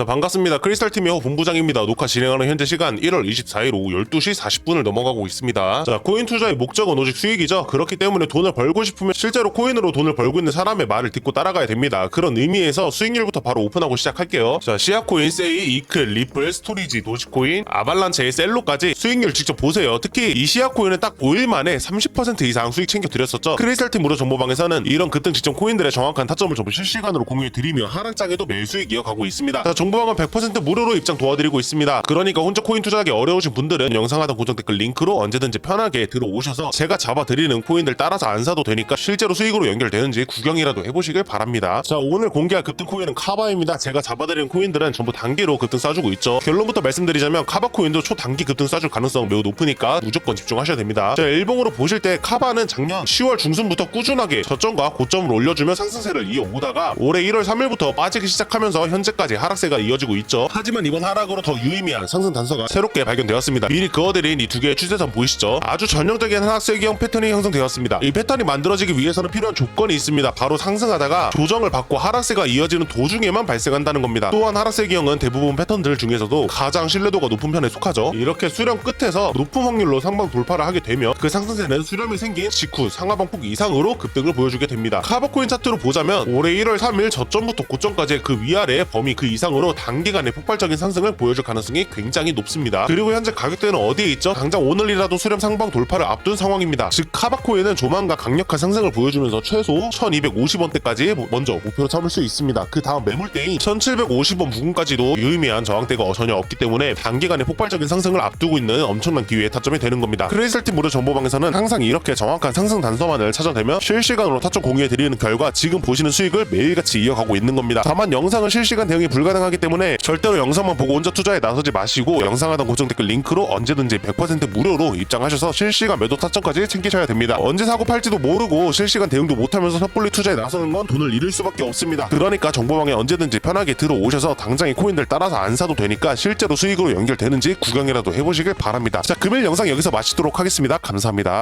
자 반갑습니다. 크리스탈팀의 본부장입니다. 녹화 진행하는 현재 시간 1월 24일 오후 12시 40분을 넘어가고 있습니다. 자 코인 투자의 목적은 오직 수익이죠. 그렇기 때문에 돈을 벌고 싶으면 실제로 코인으로 돈을 벌고 있는 사람의 말을 듣고 따라가야 됩니다. 그런 의미에서 수익률부터 바로 오픈하고 시작할게요. 자 시아코인, 세이, 이클, 리플, 스토리지, 도지코인, 아발란체의 셀로까지 수익률 직접 보세요. 특히 이 시아코인은 딱 5일 만에 30% 이상 수익 챙겨 드렸었죠. 크리스탈 팀 무료 정보방에서는 이런 급등 직전 코인들의 정확한 타점을 전부 실시간으로 공유해 드리며 하락장에도 매일 수익 이어가고 있습니다. 자, 정보방은 100% 무료로 입장 도와드리고 있습니다. 그러니까 혼자 코인 투자하기 어려우신 분들은 영상 하단 고정 댓글 링크로 언제든지 편하게 들어오셔서 제가 잡아드리는 코인들 따라서 안 사도 되니까 실제로 수익으로 연결되는지 구경이라도 해보시길 바랍니다. 자, 오늘 공개할 급등 코인은 카바입니다. 제가 잡아드리는 코인들은 전부 단기로 급등 쏴주고 있죠. 결론부터 말씀드리자면 카바 코인도 초단기 급등 쏴줄 가능성 매우 높으니까 무조건 집중하셔야 됩니다. 자, 일봉으로 보실 때 카바는 작년 10월 중순부터 꾸준하게 저점과 고점을 올려주며 상승세를 이어오다가 올해 1월 3일부터 빠지기 시작하면서 현재까지 하락세가 이어지고 있죠. 하지만 이번 하락으로 더 유의미한 상승 단서가 새롭게 발견되었습니다. 미리 그어드린 이 두 개의 추세선 보이시죠? 아주 전형적인 하락세기형 패턴이 형성되었습니다. 이 패턴이 만들어지기 위해서는 필요한 조건이 있습니다. 바로 상승하다가 조정을 받고 하락세가 이어지는 도중에만 발생한다는 겁니다. 또한 하락세기형은 대부분 패턴들 중에서도 가장 신뢰도가 높은 편에 속하죠. 이렇게 수렴 끝에서 높은 확률로 상방 돌파를 하게 되면 그 상승세는 수렴이 생긴 직후 상하방폭 이상으로 급등을 보여주게 됩니다. 카바코인 차트로 보자면 올해 1월 3일 저점부터 고점까지 그 위아래 범위 그 이상으로 단기간에 폭발적인 상승을 보여줄 가능성이 굉장히 높습니다. 그리고 현재 가격대는 어디에 있죠? 당장 오늘이라도 수렴 상방 돌파를 앞둔 상황입니다. 즉 카바코인은 조만간 강력한 상승을 보여주면서 최소 1250원대까지 먼저 목표로 삼을 수 있습니다. 그 다음 매물대인 1750원 부근까지도 유의미한 저항대가 전혀 없기 때문에 단기간에 폭발적인 상승을 앞두고 있는 엄청난 기회의 타점이 되는 겁니다. 크레이슬팀 무료 정보방에서는 항상 이렇게 정확한 상승 단서만을 찾아내며 실시간으로 타점 공유해드리는 결과 지금 보시는 수익을 매일같이 이어가고 있는 겁니다. 다만 영상은 실시간 대응이 불 가능하기 때문에 절대로 영상만 보고 혼자 투자에 나서지 마시고 영상 하단 고정 댓글 링크로 언제든지 100% 무료로 입장하셔서 실시간 매도 타점까지 챙기셔야 됩니다. 언제 사고 팔지도 모르고 실시간 대응도 못하면서 섣불리 투자에 나서는 건 돈을 잃을 수밖에 없습니다. 그러니까 정보방에 언제든지 편하게 들어오셔서 당장의 코인들 따라서 안 사도 되니까 실제로 수익으로 연결되는지 구경이라도 해보시길 바랍니다. 자 금일 영상 여기서 마치도록 하겠습니다. 감사합니다.